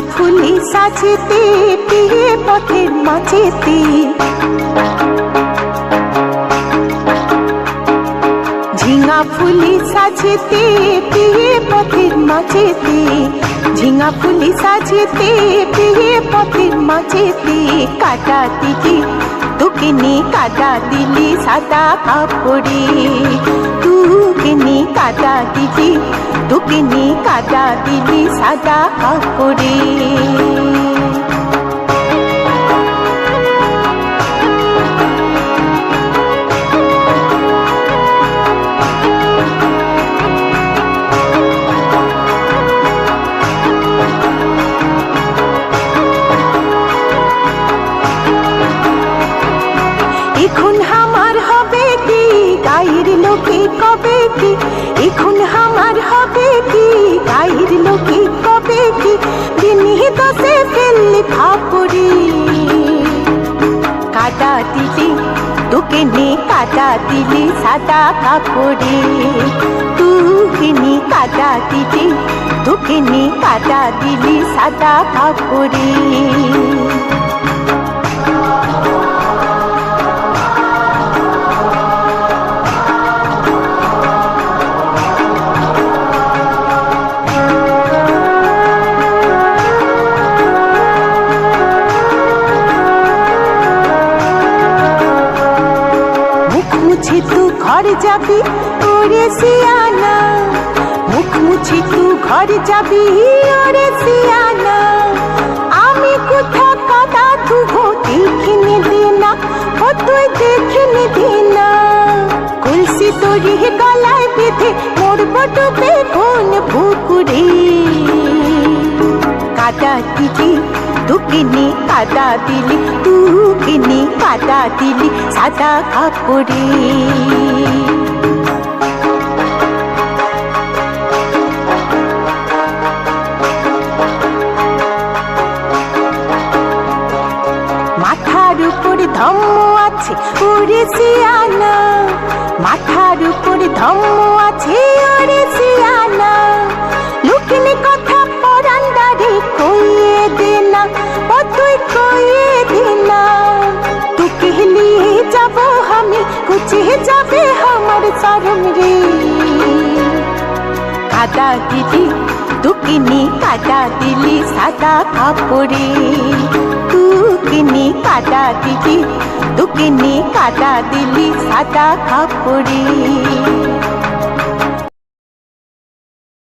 ফুলি সাজেতে, পিয়ে পথের মাঝেতে। ঝিঙা ফুলি সাজেতে, পিয়ে পথের মাঝেতে। ঝিঙা ফুলি সাজেতে, পিয়ে পথের মাঝেতে। কাটা দিলি তোকে কাদা দিলি সাদা কাপড়ে। তুকে কিনি কাটা দিলি তোকে নি কাটা দিলি সাদা কাপড়ে। আমার হবে কি? গায়ের লোকে কবে কি? এখন আমার হবে কি? গায়ের লোকে কবে কি? দিনী দশে ফেললে খাপড়ি কাদা দিলি, তোকে নে কাটা দিলি সাদা কাপড়ে। তুকে নে কাটা দিলি, তোকে নে কাদা দিলি সাদা কাপড়ে। মুছে তু ঘর যাবি, ওরে সিয়ানা। মুখ মুছে তু ঘর যাবি, ওরে সিয়ানা। আমি কোথা কাদা ধুবো, দেখিনি দিনা, ও তুই দেখিনি দিনা। কলসি তোরি গলায় বেঁধে মরবো ডুবে কোন পুকুরে কাদা দিলি দুকিনি কাদা দিলি তুকিনি কাদা দিলি সাদা কাপড়ে। মাথার উপর ধম্ম আছে ওরে সিয়ানা মাথার উপর ধম্ম আছে কাদা দিলি দুকিনি কাটা দিলি সাদা কাপড়ে। দুকিনি কাটা দিলি দুকিনি কাটা দিলি সাদা কাপড়ে।